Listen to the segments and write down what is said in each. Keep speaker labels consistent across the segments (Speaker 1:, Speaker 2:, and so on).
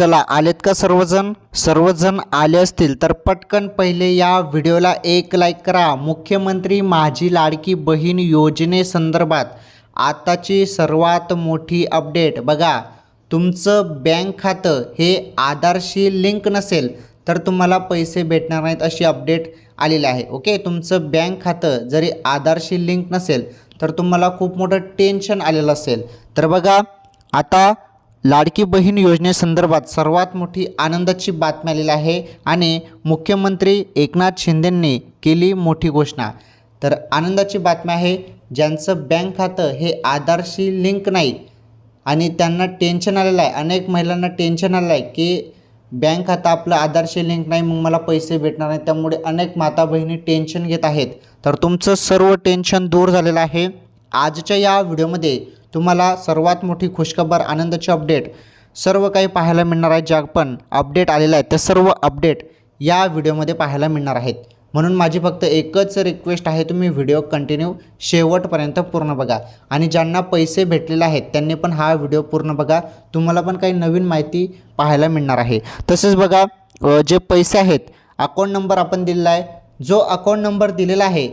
Speaker 1: चला आलेत का सर्वजण? सर्वजण आले असतील तर पटकन पहिले या व्हिडिओला एक लाईक करा. मुख्यमंत्री माझी लाडकी बहीण योजनेसंदर्भात आताची सर्वात मोठी अपडेट बघा तुमचं बँक खातं हे आधारशी लिंक नसेल तर तुम्हाला पैसे भेटणार नाहीत अशी अपडेट आलेली आहे. ओके तुमचं बँक खातं जरी आधारशी लिंक नसेल तर तुम्हाला खूप मोठं टेन्शन आलेलं असेल. तर बघा आता लाडकी बहीण योजनेसंदर्भात सर्वात मोठी आनंदाची बातमी आलेली आहे आणि मुख्यमंत्री एकनाथ शिंदेंनी केली मोठी घोषणा. तर आनंदाची बातमी आहे ज्यांचं बँक खातं हे आधारशी लिंक नाही आणि त्यांना टेन्शन आलेलं आहे. अनेक महिलांना टेन्शन आलेलं आहे की बँक खातं आपलं आधारशी लिंक नाही मग मला पैसे भेटणार नाही. त्यामुळे अनेक माता बहिणी टेन्शन घेत आहेत. तर तुमचं सर्व टेन्शन दूर झालेलं आहे. आजच्या या व्हिडिओमध्ये तुम्हाला सर्वात मोठी खुशखबर आनंदाची अपडेट सर्व काही पाहायला मिळणार आहे ज्या पण अपडेट आलेलं आहे त्या सर्व अपडेट या व्हिडिओमध्ये पाहायला मिळणार आहेत. म्हणून माझी फक्त एकच रिक्वेस्ट आहे तुम्ही व्हिडिओ कंटिन्यू शेवटपर्यंत पूर्ण बघा. आणि ज्यांना पैसे भेटलेले आहेत त्यांनी पण हा व्हिडिओ पूर्ण बघा. तुम्हाला पण काही नवीन माहिती पाहायला मिळणार आहे. तसेच बघा जे पैसे आहेत अकाउंट नंबर आपण दिलेला आहे. जो अकाउंट नंबर दिलेला आहे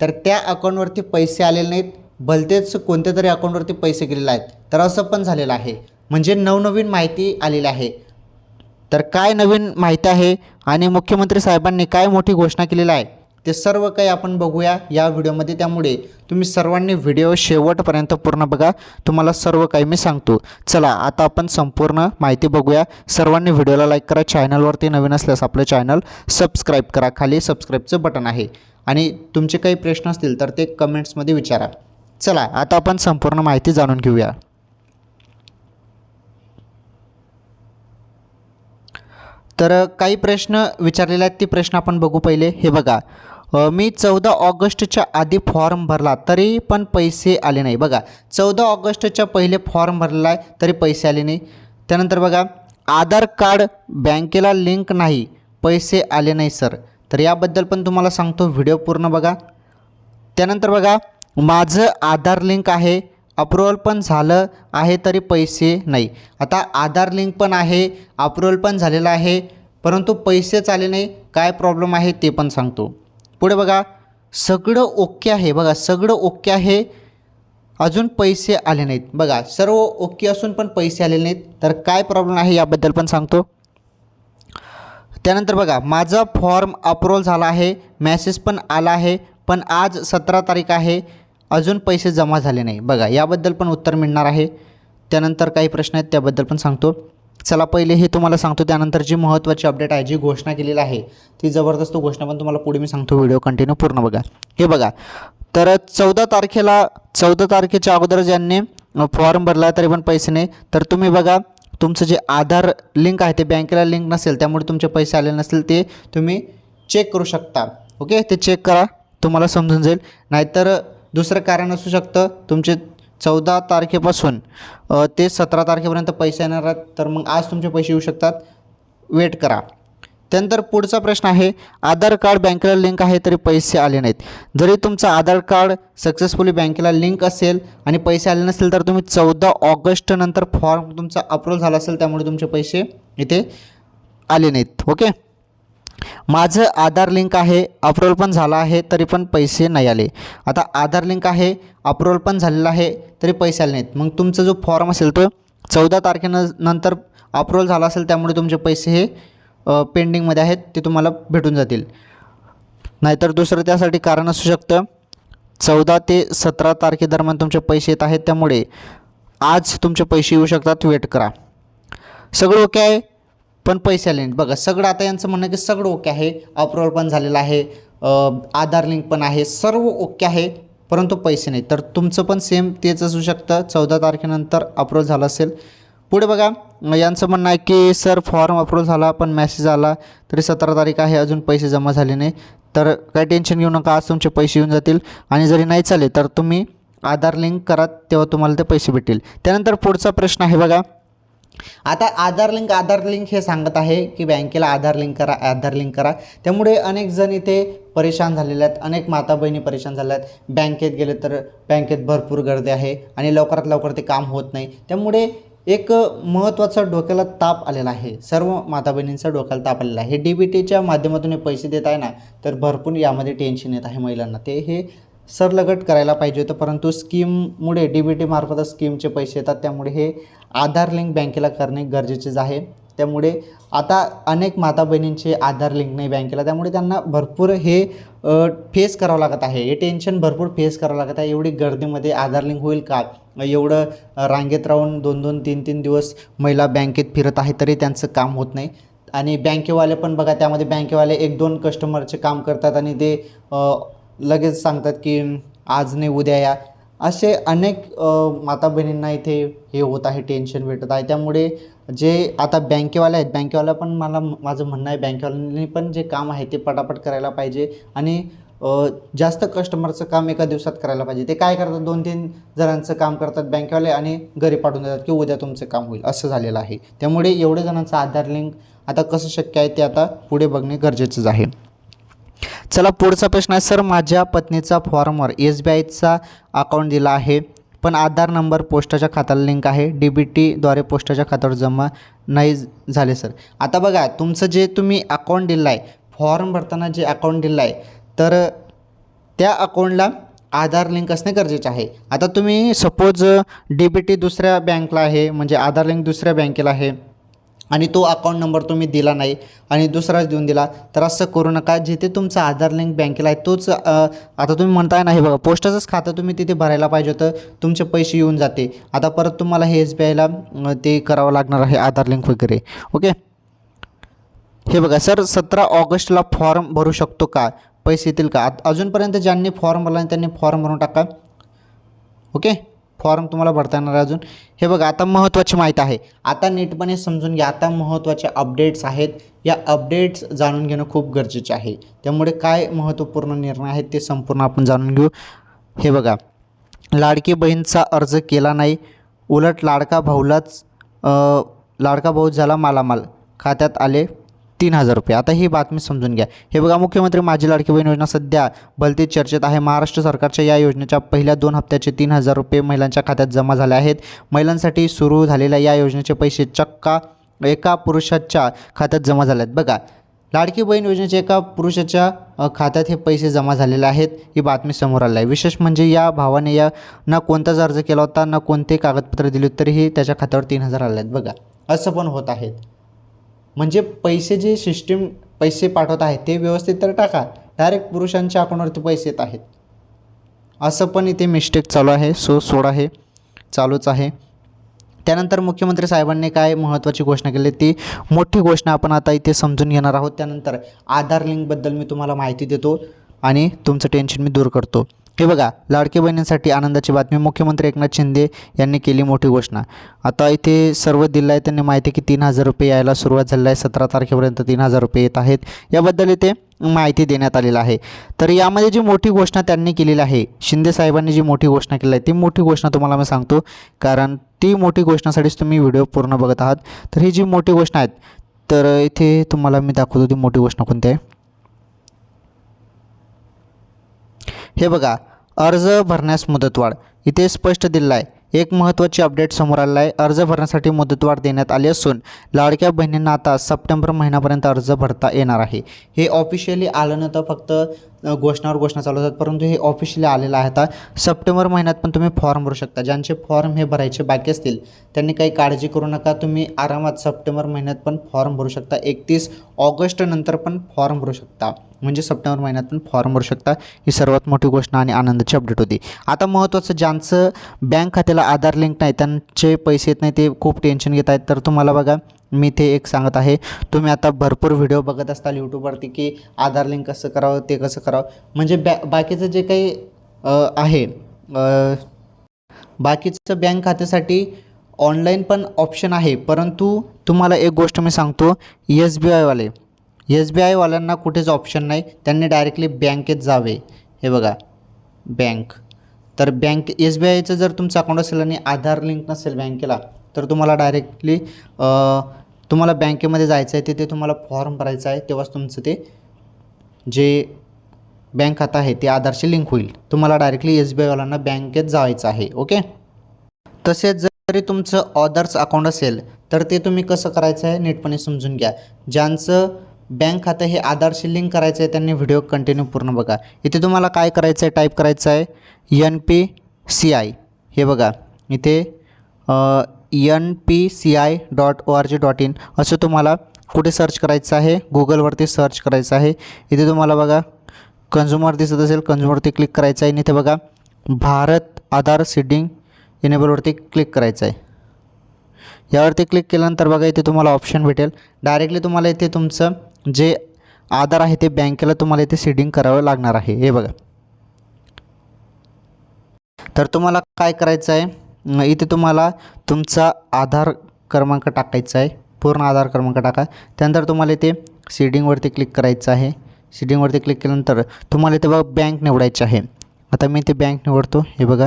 Speaker 1: तर त्या अकाउंटवरती पैसे आलेले नाहीत. भलतेच कोणत्या तरी अकाउंटवरती पैसे गेलेले आहेत. तर असं पण झालेलं आहे. म्हणजे नवनवीन माहिती आलेली आहे. तर काय नवीन माहिती आहे आणि मुख्यमंत्री साहेबांनी काय मोठी घोषणा केलेली आहे ते सर्व काही आपण बघूया या व्हिडिओमध्ये. त्यामुळे तुम्ही सर्वांनी व्हिडिओ शेवटपर्यंत पूर्ण बघा. तुम्हाला सर्व काही मी सांगतो. चला आता आपण संपूर्ण माहिती बघूया. सर्वांनी व्हिडिओला लाईक करा. चॅनलवरती नवीन असल्यास आपलं चॅनल सबस्क्राईब करा. खाली सबस्क्राईबचं बटन आहे. आणि तुमचे काही प्रश्न असतील तर ते कमेंट्समध्ये विचारा. चला आता आपण संपूर्ण माहिती जाणून घेऊया. तर काही प्रश्न विचारलेले आहेत ती प्रश्न आपण बघू पहिले. हे बघा मी चौदा ऑगस्टच्या आधी फॉर्म भरला तरी पण पैसे आले नाही. बघा चौदा ऑगस्टच्या पहिले फॉर्म भरलेला आहे तरी पैसे आले नाही. त्यानंतर बघा आधार कार्ड बँकेला लिंक नाही पैसे आले नाही सर. तर याबद्दल पण तुम्हाला सांगतो व्हिडिओ पूर्ण बघा. त्यानंतर बघा माझं आधार लिंक आहे. अप्रुवल पण झालं आहे तरी पैसे नाही. आता आधार लिंक पण आहे अप्रुवल पण झालेलं आहे परंतु पैसेच आले नाही. काय प्रॉब्लेम आहे ते पण सांगतो. पुढे बघा. सगळं ओके आहे. बघा सगळं ओके आहे. अजून पैसे आले नाहीत. बघा सर्व ओके असून पण पैसे आलेले नाहीत. तर काय प्रॉब्लेम आहे याबद्दल पण सांगतो. त्यानंतर बघा माझा फॉर्म अप्रूवल झाला आहे. मॅसेज पण आला आहे. पण आज सतरा तारीख आहे. अजून पैसे जमा झाले नाही. बघा याबद्दल पण उत्तर मिळणार आहे. त्यानंतर काही प्रश्न आहेत त्याबद्दल पण सांगतो. चला पहिले हे तुम्हाला सांगतो. त्यानंतर जी महत्त्वाची अपडेट आहे जी घोषणा केलेली आहे ती जबरदस्त घोषणा पण तुम्हाला पुढे मी सांगतो. व्हिडिओ कंटिन्यू पूर्ण बघा. हे बघा तर चौदा तारखेला चौदा तारखेच्या अगोदर ज्यांनी फॉर्म भरला तरी पण पैसे नाही. तर तुम्ही बघा तुमचं जे आधार लिंक आहे ते बँकेला लिंक नसेल त्यामुळे तुमचे पैसे आले नसेल ते तुम्ही चेक करू शकता. ओके ते चेक करा तुम्हाला समजून जाईल. नाहीतर दुसरं कारण असू शकतं तुमचे चौदा तारखेपासून ते सतरा तारखेपर्यंत पैसे येणार आहेत तर मग आज तुमचे पैसे येऊ शकतात. वेट करा. त्यानंतर पुढचा प्रश्न आहे आधार कार्ड बँकेला लिंक आहे तरी पैसे आले नाहीत. जरी तुमचं आधार कार्ड सक्सेसफुली बँकेला लिंक असेल आणि पैसे आले नसेल तर तुम्ही चौदा ऑगस्ट नंतर फॉर्म तुमचा अप्रूव्ह झाला असेल त्यामुळे तुमचे पैसे इथे आले नाहीत. ओके माझं आधार लिंक आहे अप्रूवल पण झाला आहे तरी पण पैसे नाही आले. आता आधार लिंक आहे अप्रुवल पण झालेलं आहे तरी पैसे आले नाहीत. मग तुमचा जो फॉर्म असेल तो चौदा तारखेनं नंतर अप्रूवल झाला असेल त्यामुळे तुमचे पैसे हे पेंडिंगमध्ये आहेत ते तुम्हाला भेटून जातील. नाहीतर दुसरं त्यासाठी कारण असू शकतं. चौदा ते सतरा तारखेदरम्यान तुमचे पैसे येत आहेत त्यामुळे आज तुमचे पैसे येऊ शकतात वेट करा. सगळं ओके आहे? पण पैसे आले नाहीत. बघा सगळं आता यांचं म्हणणं आहे की सगळं ओके आहे. अप्रुव्हल पण झालेलं आहे. आधार लिंक पण आहे. सर्व ओके आहे परंतु पैसे नाही तर तुमचं पण सेम तेच असू शकतं. चौदा तारखेनंतर अप्रूव्हल झालं असेल. पुढे बघा यांचं म्हणणं आहे की सर फॉर्म अप्रूव्ह झाला पण मेसेज आला तरी सतरा तारीख आहे अजून पैसे जमा झाले नाही. तर काही टेन्शन घेऊ नका आज तुमचे पैसे येऊन जातील. आणि जरी नाही चाले तर तुम्ही आधार लिंक करा तेव्हा तुम्हाला ते पैसे भेटतील त्यानंतर पुढचा प्रश्न आहे बघा आता आधार लिंक आधार लिंक हे सांगत आहे की बँकेला आधार लिंक करा आधार लिंक करा. त्यामुळे अनेक जण इथे परेशान झालेले आहेत अनेक माता बहिणी परेशान झाल्या आहेत. बँकेत गेले तर बँकेत भरपूर गर्दी आहे आणि लवकरात लवकर ते काम होत नाही. त्यामुळे एक महत्त्वाचा डोक्याला ताप आलेला आहे. सर्व माता बहिणींचा डोक्याला ताप आलेला आहे. हे डी बी टीच्या माध्यमातून हे पैसे देत आहे ना तर भरपूर यामध्ये टेन्शन येत आहे महिलांना. ते हे सरलगट करायला पाहिजे होतं परंतु स्कीममुळे डी बी टीमार्फतच स्कीमचे पैसे येतात त्यामुळे हे आधार लिंक बँकेला करणे गरजेचेच आहे. त्यामुळे आता अनेक माता बहिणींचे आधार लिंक नाही बँकेला त्यामुळे त्यांना भरपूर हे फेस करावं लागत आहे. हे टेन्शन भरपूर फेस करावं लागत आहे. एवढी गर्दीमध्ये आधार लिंक होईल का? एवढं रांगेत राहून दोन दोन तीन तीन दिवस महिला बँकेत फिरत आहे तरी त्यांचं काम होत नाही. आणि बँकेवाले पण बघा त्यामध्ये बँकेवाले एक दोन कस्टमरचे काम करतात आणि ते लगेच सांगतात की आज नाही उद्या या. असे अनेक माता बहिणींना इथे हे होत आहे टेन्शन भेटत आहे. त्यामुळे जे आता बँकेवाले आहेत बँकेवाला पण मला माझं म्हणणं आहे बँकेवाल्यांनी पण जे काम आहे ते पटापट करायला पाहिजे आणि जास्त कस्टमरचं काम एका दिवसात करायला पाहिजे. ते काय करतात दोन तीन जणांचं काम करतात बँकेवाले आणि घरी पाठवून देतात की उद्या तुमचं काम होईल. असं झालेलं आहे. त्यामुळे एवढे जणांचं आधार लिंक आता कसं शक्य आहे ते आता पुढे बघणे गरजेचंच आहे. चला पुढचा प्रश्न आहे. सर माझ्या पत्नीचा फॉर्मवर एस बी आयचा अकाउंट दिला आहे पण आधार नंबर पोस्टाच्या खात्याला लिंक आहे. डी बी टीद्वारे पोस्टाच्या खात्यावर जमा नाही झाले सर. आता बघा तुमचं जे तुम्ही अकाउंट दिलं आहे फॉर्म भरताना जे अकाउंट दिलं आहे तर त्या अकाउंटला आधार लिंक असणे गरजेचे आहे. आता तुम्ही सपोज डी बी टी दुसऱ्या बँकला आहे म्हणजे आधार लिंक दुसऱ्या बँकेला आहे आणि तो अकाउंट नंबर तुम्ही दिला नाही आणि दुसराच देऊन दिला तर असं करू नका. जिथे तुमचा आधार लिंक बँकेला आहे तोच आता तुम्ही म्हणताय नाही हे बघा पोस्टाचंच खातं तुम्ही तिथे भरायला पाहिजे होतं तुमचे पैसे येऊन जाते. आता परत तुम्हाला हे एस बी आयला ते करावं लागणार आहे आधार लिंक वगैरे ओके हे बघा सर सतरा ऑगस्टला फॉर्म भरू शकतो का? पैसे येतील का? अजूनपर्यंत ज्यांनी फॉर्म भरला त्यांनी फॉर्म भरून टाका ओके फॉर्म तुम्हाला भरता येणार अजून. हे बघा आता महत्त्वाची माहिती आहे. आता नीटपणे समजून घ्या आता महत्त्वाचे अपडेट्स आहेत. या अपडेट्स जाणून घेणं खूप गरजेचे आहे. त्यामुळे काय महत्त्वपूर्ण निर्णय आहेत ते संपूर्ण आपण जाणून घेऊ. हे बघा लाडकी बहीणचा अर्ज केला नाही. उलट लाडका भाऊलाच लाडका भाऊ झाला मालामाल. खात्यात आले. तीन हजार रुपये. आता ही बातमी समजून घ्या. हे बघा मुख्यमंत्री माझी लाडकी बहीण योजना सध्या भलती चर्चेत आहे. महाराष्ट्र सरकारच्या या योजनेच्या पहिल्या दोन हप्त्याचे तीन हजार रुपये महिलांच्या खात्यात जमा झाले आहेत. महिलांसाठी सुरू झालेल्या या योजनेचे पैसे चक्का एका पुरुषाच्या खात्यात जमा झाले आहेत. बघा लाडकी बहीण योजनेच्या एका पुरुषाच्या खात्यात हे पैसे जमा झालेले आहेत. ही बातमी समोर आली आहे. विशेष म्हणजे या भावाने या ना कोणताच अर्ज केला होता ना कोणते कागदपत्र दिले तरीही त्याच्या खात्यावर तीन हजार आले आहेत. बघा असं पण होत आहेत म्हणजे पैसे जे सिस्टीम पैसे पाठवत आहेत ते व्यवस्थित तर टाका. डायरेक्ट पुरुषांच्या अकाउंटवरती पैसे येत आहेत. असं पण इथे मिस्टेक चालू आहे. सो सोडा हे. चालूच आहे. त्यानंतर मुख्यमंत्री साहेबांनी काय महत्त्वाची घोषणा केली? ती मोठी घोषणा आपण आता इथे समजून घेणार आहोत. त्यानंतर आधार लिंकबद्दल मी तुम्हाला माहिती देतो आणि तुमचं टेन्शन मी दूर करतो. हे बघा लाडके बहिणींसाठी आनंदाची बातमी. मुख्यमंत्री एकनाथ शिंदे यांनी केली मोठी घोषणा. आता इथे सर्व दिलं आहे त्यांनी माहिती की तीन हजार रुपये यायला सुरुवात झाली आहे. सतरा तारखेपर्यंत तीन हजार रुपये येत आहेत. याबद्दल इथे माहिती देण्यात आलेलं आहे. तर यामध्ये जी मोठी घोषणा त्यांनी केलेली आहे शिंदे साहेबांनी जी मोठी घोषणा केली आहे ती मोठी घोषणा तुम्हाला मी सांगतो. कारण ती मोठी घोषणासाठीच तुम्ही व्हिडिओ पूर्ण बघत आहात. तर ही जी मोठी घोषणा आहेत तर इथे तुम्हाला मी दाखवतो ती मोठी घोषणा कोणती आहे. हे बघा अर्ज भरण्यास मुदतवाढ. इथे स्पष्ट दिलं आहे एक महत्त्वाची अपडेट समोर आलेला आहे. अर्ज भरण्यासाठी मुदतवाढ देण्यात आली असून लाडक्या बहिणींना आता सप्टेंबर महिन्यापर्यंत अर्ज भरता येणार आहे. हे ऑफिशियली आलं नव्हतं. फक्त घोषणावर घोषणा चालू होतात. परंतु हे ऑफिशियली आलेलं आहे आता. सप्टेंबर महिन्यात पण तुम्ही फॉर्म भरू शकता. ज्यांचे फॉर्म हे भरायचे बाकी असतील त्यांनी काही काळजी करू नका. तुम्ही आरामात सप्टेंबर महिन्यात पण फॉर्म भरू शकता. एकतीस ऑगस्टनंतर पण फॉर्म भरू शकता. म्हणजे सप्टेंबर महिन्यात पण फॉर्म भरू शकता. ही सर्वात मोठी घोषणा आणि आनंदाची अपडेट होती. आता महत्त्वाचं ज्यांचं बँक खात्याला आधार लिंक नाही त्यांचे पैसे येत नाही ते खूप टेन्शन घेत आहेत. तर तुम्हाला बघा मी ते एक सांगत आहे तुम्ही आता भरपूर व्हिडिओ बघत असताल यूट्यूबवरती की आधार लिंक कसं करावं ते कसं करावं. म्हणजे बॅ बाकीचं जे काही आहे बाकीचं बँक खात्यासाठी ऑनलाईन पण ऑप्शन आहे परंतु तुम्हाला एक गोष्ट मी सांगतो एस बी आयवाले एस बी आयवाल्यांना कुठेच ऑप्शन नाही त्यांनी डायरेक्टली बँकेत जावे. हे बघा बँक तर बँक एस बी आयचं जर तुमचं अकाउंट असेल आणि आधार लिंक नसेल बँकेला तर तुम्हाला डायरेक्टली तुम्हाला बँकेमध्ये जायचं आहे तिथे तुम्हाला फॉर्म भरायचा आहे तेव्हाच तुमचं ते जे बँक खातं आहे ते आधारशी लिंक होईल. तुम्हाला डायरेक्टली एस बी आयवाल्यांना बँकेत जायचं आहे ओके तसेच जरी तुमचं ऑदर्स अकाउंट असेल तर ते तुम्ही कसं करायचं आहे नीटपणे समजून घ्या. ज्यांचं बँक खातं हे आधारशी लिंक करायचं आहे त्यांनी व्हिडिओ कंटिन्यू पूर्ण बघा. इथे तुम्हाला काय करायचं आहे टाईप करायचं आहे एन पी सी आय हे बघा. इथे N P C I dot O R G dot in असं तुम्हाला कुठे सर्च करायचं आहे? गुगलवरती सर्च करायचं आहे. इथे तुम्हाला बघा कन्झ्युमर दिसत असेल कन्झ्युमरवरती क्लिक करायचं आहे. आणि इथे बघा भारत आधार सीडिंग इनेबलवरती क्लिक करायचं आहे. यावरती क्लिक केल्यानंतर बघा इथे तुम्हाला ऑप्शन भेटेल. डायरेक्टली तुम्हाला इथे तुमचं जे आधार आहे ते बँकेला तुम्हाला इथे सीडिंग करावं लागणार आहे. हे बघा. तर तुम्हाला काय करायचं आहे? इथे तुम्हाला तुमचा आधार क्रमांक टाकायचा आहे. पूर्ण आधार क्रमांक टाका. त्यानंतर तुम्हाला इथे सीडिंगवरती क्लिक करायचं आहे. सीडिंगवरती क्लिक केल्यानंतर तुम्हाला इथे बघा बँक निवडायची आहे. आता मी इथे बँक निवडतो. हे बघा.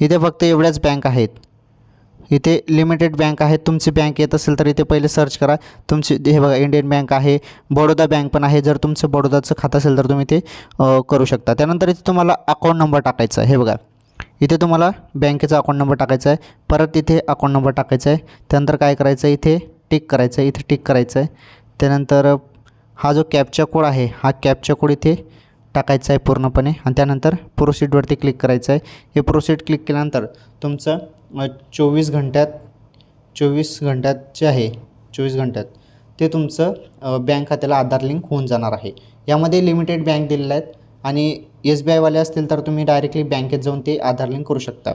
Speaker 1: इथे फक्त एवढ्याच बँक आहेत. इथे लिमिटेड बँक आहेत. तुमची बँक येत असेल तर इथे पहिले सर्च करा. तुमची हे बघा इंडियन बँक आहे. बडोदा बँक पण आहे. जर तुमचं बडोदाचं खातं असेल तर तुम्ही ते करू शकता. त्यानंतर इथे तुम्हाला अकाउंट नंबर टाकायचा आहे. हे बघा. इथे तुम्हाला बँकेचा अकाउंट नंबर टाकायचा आहे. परत इथे अकाउंट नंबर टाकायचा आहे. त्यानंतर काय करायचं आहे? इथे टिक करायचं आहे. इथे टिक करायचं आहे. त्यानंतर हा जो कॅपचा कोड आहे हा कॅपचा कोड इथे टाकायचा आहे पूर्णपणे. आणि त्यानंतर प्रोसीडवरती क्लिक करायचं आहे. हे प्रोसीड क्लिक केल्यानंतर तुमचं चोवीस घंट्यात चोवीस घंट्यात जे आहे चोवीस घंट्यात ते तुमचं बँक खात्याला आधार लिंक होऊन जाणार आहे. यामध्ये लिमिटेड बँक दिलेल्या आहेत. आणि एस बी आयवाले असतील तर तुम्ही डायरेक्टली बँकेत जाऊन ते आधार लिंक करू शकता.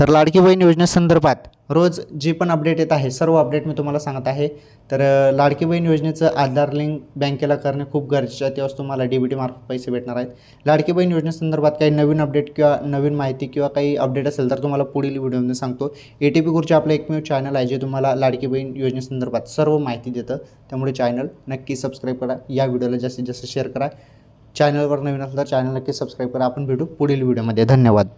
Speaker 1: तर लाडकी बहीण योजनेसंदर्भात रोज जी पण अपडेट येत आहे सर्व अपडेट मी तुम्हाला सांगत आहे. तर लाडकी बहीण योजनेचं आधार लिंक बँकेला करणे खूप गरजेचं आहे. तेव्हाच तुम्हाला डी बी टी मार्फत पैसे भेटणार आहेत. लाडकी बहीण योजनेसंदर्भात काही नवीन अपडेट किंवा नवीन माहिती किंवा काही अपडेट असेल तर तुम्हाला पुढील व्हिडिओमध्ये सांगतो. ए टी पी गुरुचे आपलं एकमेव चॅनल आहे जे तुम्हाला लाडकी बहीण योजनेसंदर्भात सर्व माहिती देतं. त्यामुळे चॅनल नक्की सबस्क्राईब करा. या व्हिडिओला जास्तीत जास्त शेअर करा. चॅनलवर नवीन असला तर चॅनल नक्की सबस्क्राईब करा. आपण भेटू पुढील व्हिडिओमध्ये धन्यवाद.